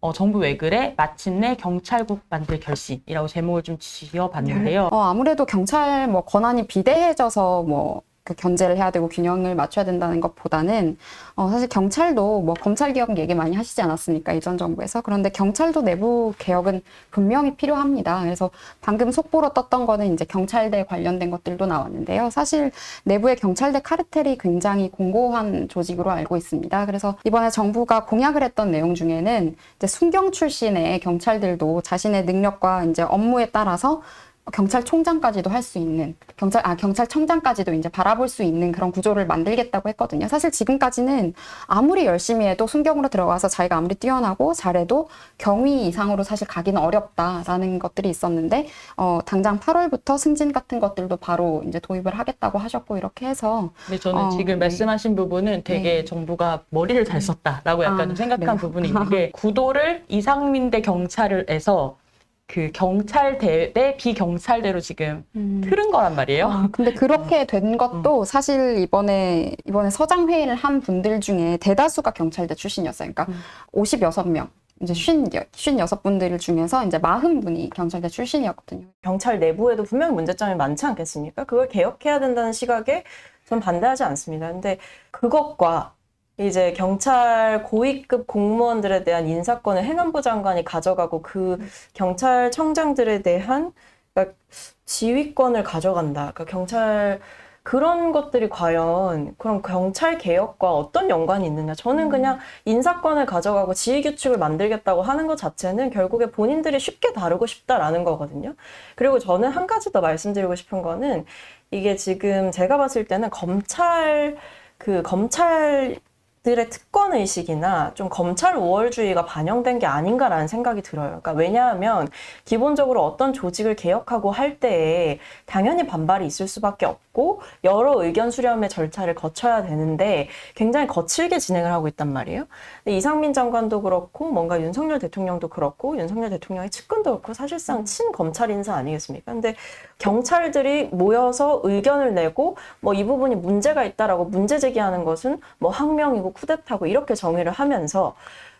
어, 정부 왜 그래? 마침내 경찰국 만들 결심이라고 제목을 좀 지어봤는데요. 어, 아무래도 경찰 뭐 권한이 비대해져서 뭐 그 견제를 해야 되고 균형을 맞춰야 된다는 것보다는 어, 사실 경찰도 뭐 검찰 개혁 얘기 많이 하시지 않았습니까 이전 정부에서 그런데 경찰도 내부 개혁은 분명히 필요합니다. 그래서 방금 속보로 떴던 거는 이제 경찰대 관련된 것들도 나왔는데요. 사실 내부의 경찰대 카르텔이 굉장히 공고한 조직으로 알고 있습니다. 그래서 이번에 정부가 공약을 했던 내용 중에는 이제 순경 출신의 경찰들도 자신의 능력과 이제 업무에 따라서 경찰총장까지도 할 수 있는 경찰 아 경찰청장까지도 이제 바라볼 수 있는 그런 구조를 만들겠다고 했거든요. 사실 지금까지는 아무리 열심히 해도 순경으로 들어가서 자기가 아무리 뛰어나고 잘해도 경위 이상으로 사실 가기는 어렵다라는 것들이 있었는데 어 당장 8월부터 승진 같은 것들도 바로 이제 도입을 하겠다고 하셨고 이렇게 해서 근데 저는 어, 지금 네. 말씀하신 부분은 되게 네. 정부가 머리를 잘 썼다라고 약간 아, 좀 생각한 네. 부분이 있는 게 구도를 이상민 대 경찰에서 그 경찰대 대 비경찰대로 지금 틀은 거란 말이에요. 아, 근데 그렇게 된 것도 사실 이번에 이번에 서장 회의를 한 분들 중에 대다수가 경찰대 출신이었어요. 그러니까 음. 56명 이제 50, 56분들 중에서 이제 40분이 경찰대 출신이었거든요. 경찰 내부에도 분명히 문제점이 많지 않겠습니까? 그걸 개혁해야 된다는 시각에 전 반대하지 않습니다. 근데 그것과 이제 경찰 고위급 공무원들에 대한 인사권을 행안부 장관이 가져가고 그 경찰청장들에 대한 그러니까 지휘권을 가져간다. 그러니까 경찰 그런 것들이 과연 그럼 경찰 개혁과 어떤 연관이 있느냐? 저는 그냥 인사권을 가져가고 지휘 규칙을 만들겠다고 하는 것 자체는 결국에 본인들이 쉽게 다루고 싶다라는 거거든요. 그리고 저는 한 가지 더 말씀드리고 싶은 거는 이게 지금 제가 봤을 때는 검찰 그 검찰 들의 특권 의식이나 좀 검찰 우월주의가 반영된 게 아닌가라는 생각이 들어요. 그러니까 왜냐하면 기본적으로 어떤 조직을 개혁하고 할 때에 당연히 반발이 있을 수밖에 없고 여러 의견 수렴의 절차를 거쳐야 되는데 굉장히 거칠게 진행을 하고 있단 말이에요. 근데 이상민 장관도 그렇고 뭔가 윤석열 대통령도 그렇고 윤석열 대통령의 측근도 그렇고 사실상 친검찰 인사 아니겠습니까? 근데 경찰들이 모여서 의견을 내고 뭐 이 부분이 문제가 있다라고 문제 제기하는 것은 뭐 항명이고 쿠데타고 이렇게 정의를 하면서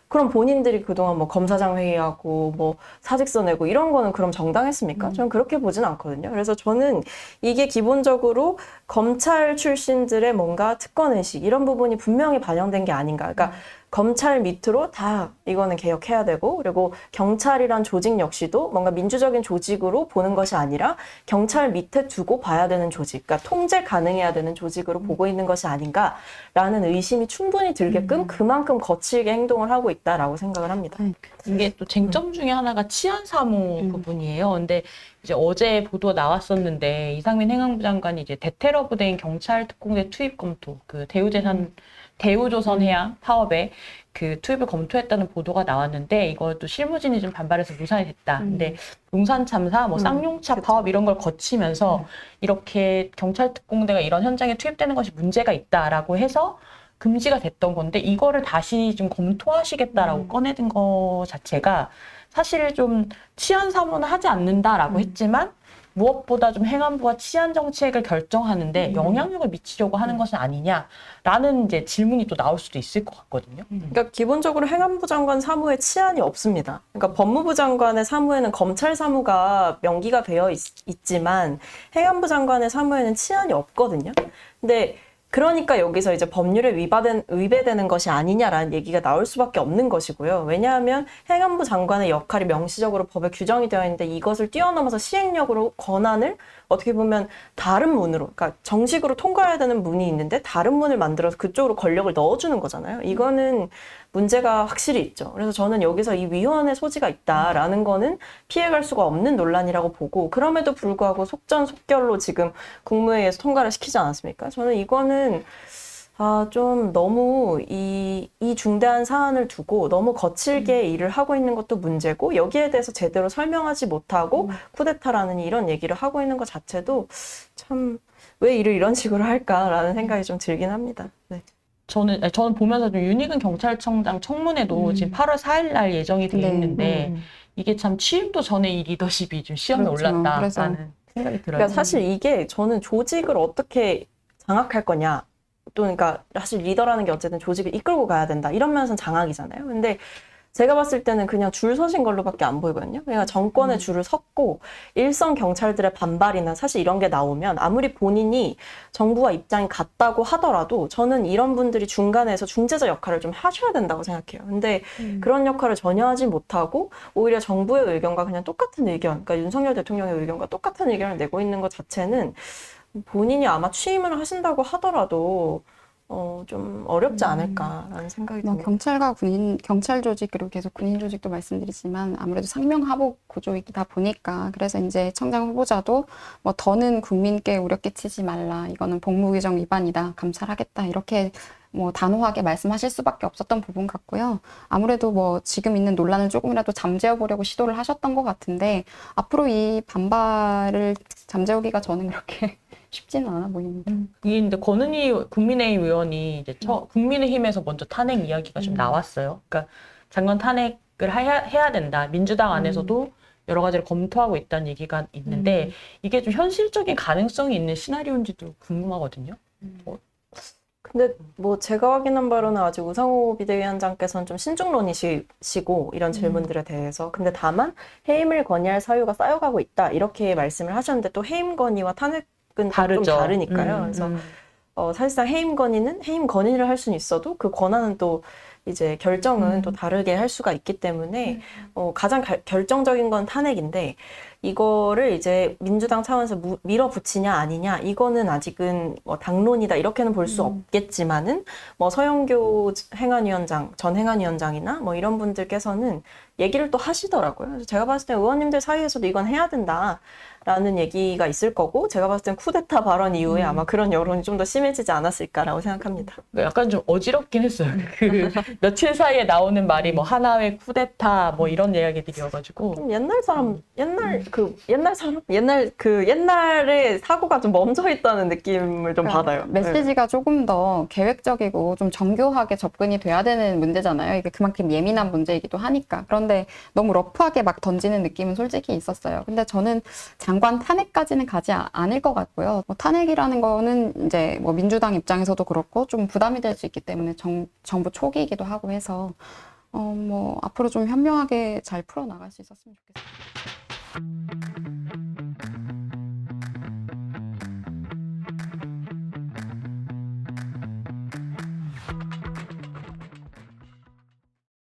그럼 본인들이 그동안 뭐 검사장 회의하고 뭐 사직서 내고 이런 거는 그럼 정당했습니까? 저는 그렇게 보진 않거든요. 그래서 저는 이게 기본적으로 검찰 출신들의 뭔가 특권 의식 이런 부분이 분명히 반영된 게 아닌가. 그러니까 검찰 밑으로 다 이거는 개혁해야 되고 그리고 경찰이란 조직 역시도 뭔가 민주적인 조직으로 보는 것이 아니라 경찰 밑에 두고 봐야 되는 조직, 그러니까 통제 가능해야 되는 조직으로 보고 있는 것이 아닌가라는 의심이 충분히 들게끔 그만큼 거칠게 행동을 하고 있다라고 생각을 합니다. 이게 또 쟁점 중에 하나가 치안 사무 음. 부분이에요. 근데 이제 어제 보도 나왔었는데 이상민 행안부 장관이 이제 대테러 부대인 경찰 특공대 투입 검토, 그 대우재산 대우조선 해양 파업에 그 투입을 검토했다는 보도가 나왔는데 이것도 실무진이 좀 반발해서 무산이 됐다. 근데 용산 참사, 뭐 음, 쌍용차 그쵸. 파업 이런 걸 거치면서 이렇게 경찰 특공대가 이런 현장에 투입되는 것이 문제가 있다라고 해서 금지가 됐던 건데 이거를 다시 좀 검토하시겠다라고 음. 꺼내든 거 자체가 사실 좀 치안 사무는 하지 않는다라고 음. 했지만 무엇보다 좀 행안부가 치안 정책을 결정하는데 음. 영향력을 미치려고 하는 것은 아니냐라는 이제 질문이 또 나올 수도 있을 것 같거든요. 그러니까 기본적으로 행안부 장관 사무에 치안이 없습니다. 그러니까 법무부 장관의 사무에는 검찰 사무가 명기가 되어 있, 지만 행안부 장관의 사무에는 치안이 없거든요. 근데 그러니까 여기서 이제 법률에 위반된, 위배되는 것이 아니냐라는 얘기가 나올 수밖에 없는 것이고요. 왜냐하면 행안부 장관의 역할이 명시적으로 법에 규정이 되어 있는데 이것을 뛰어넘어서 시행력으로 권한을 어떻게 보면 다른 문으로, 그러니까 정식으로 통과해야 되는 문이 있는데 다른 문을 만들어서 그쪽으로 권력을 넣어주는 거잖아요. 이거는 문제가 확실히 있죠. 그래서 저는 여기서 이 위헌의 소지가 있다라는 거는 피해갈 수가 없는 논란이라고 보고 그럼에도 불구하고 속전속결로 지금 국무회의에서 통과를 시키지 않았습니까? 저는 이거는 아, 좀 너무 이, 이 중대한 사안을 두고 너무 거칠게 일을 하고 있는 것도 문제고 여기에 대해서 제대로 설명하지 못하고 쿠데타라는 이런 얘기를 하고 있는 것 자체도 참 왜 일을 이런 식으로 할까라는 생각이 좀 들긴 합니다. 네. 저는 아니, 저는 보면서 좀 윤희근 경찰청장 청문회도 음. 지금 8월 4일 날 예정이 돼 네. 있는데 음. 이게 참 취임도 전에 이 리더십이 좀 시험에 그렇죠. 올랐다라는 그래서 생각이 들어요. 그러니까 사실 이게 저는 조직을 어떻게 장악할 거냐 또 그러니까 사실 리더라는 게 어쨌든 조직을 이끌고 가야 된다 이런 면에서는 장악이잖아요. 근데 제가 봤을 때는 그냥 줄 서신 걸로밖에 안 보이거든요. 그러니까 정권의 줄을 섰고 일선 경찰들의 반발이나 사실 이런 게 나오면 아무리 본인이 정부와 입장이 같다고 하더라도 저는 이런 분들이 중간에서 중재자 역할을 좀 하셔야 된다고 생각해요. 근데 그런 역할을 전혀 하지 못하고 오히려 정부의 의견과 그냥 똑같은 의견, 그러니까 윤석열 대통령의 의견과 똑같은 의견을 내고 있는 것 자체는 본인이 아마 취임을 하신다고 하더라도 어, 좀 어렵지 않을까라는 생각이 뭐 듭니다. 경찰과 군인, 경찰 조직 그리고 계속 군인 조직도 말씀드리지만 아무래도 상명하복 구조이다 보니까 그래서 이제 청장 후보자도 뭐 더는 국민께 우려 끼치지 말라 이거는 복무규정 위반이다 감찰하겠다 이렇게 뭐 단호하게 말씀하실 수밖에 없었던 부분 같고요. 아무래도 뭐 지금 있는 논란을 조금이라도 잠재워 보려고 시도를 하셨던 것 같은데 앞으로 이 반발을 잠재우기가 저는 그렇게 쉽지는 않아 보입니다. 이게 근데 권은희 국민의힘 의원이 이제 처, 국민의힘에서 먼저 탄핵 이야기가 좀 음. 나왔어요. 그러니까 장관 탄핵을 해야, 해야 된다. 민주당 안에서도 여러 가지를 검토하고 있다는 얘기가 있는데 이게 좀 현실적인 가능성이 있는 시나리오인지도 궁금하거든요. 근데 뭐 제가 확인한 바로는 아직 우상호 비대위원장께서는 좀 신중론이시고 이런 질문들에 대해서 근데 다만 해임을 건의할 사유가 쌓여가고 있다 이렇게 말씀을 하셨는데 또 해임 건의와 탄핵은 좀 다르죠. 다르니까요. 음, 그래서 음. 어, 사실상 해임 건의는 해임 건의를 할 수는 있어도 그 권한은 또 이제 결정은 음. 또 다르게 할 수가 있기 때문에 어, 가장 가- 결정적인 건 탄핵인데 이거를 이제 민주당 차원에서 무- 밀어붙이냐 아니냐 이거는 아직은 뭐 당론이다 이렇게는 볼수 없겠지만은 뭐 서영교 행안위원장 전 행안위원장이나 뭐 이런 분들께서는 얘기를 또 하시더라고요. 제가 봤을 때 의원님들 사이에서도 이건 해야 된다 라는 얘기가 있을 거고 제가 봤을 땐 쿠데타 발언 이후에 아마 그런 여론이 좀 더 심해지지 않았을까라고 생각합니다. 약간 좀 어지럽긴 했어요. 그 며칠 사이에 나오는 말이 뭐 하나회 쿠데타 뭐 이런 이야기들이어가지고 좀 옛날 사람 옛날 그 옛날 사람 옛날 그 옛날에 사고가 좀 멈춰 있다는 느낌을 좀 그러니까 받아요. 네. 메시지가 조금 더 계획적이고 좀 정교하게 접근이 돼야 되는 문제잖아요. 이게 그만큼 예민한 문제이기도 하니까. 그런데 너무 러프하게 막 던지는 느낌은 솔직히 있었어요. 근데 저는 장관 탄핵까지는 가지 아- 않을 것 같고요. 뭐 탄핵이라는 거는 이제 뭐 민주당 입장에서도 그렇고 좀 부담이 될 수 있기 때문에 정, 정부 초기이기도 하고 해서 어, 뭐 앞으로 좀 현명하게 잘 풀어나갈 수 있었으면 좋겠어요.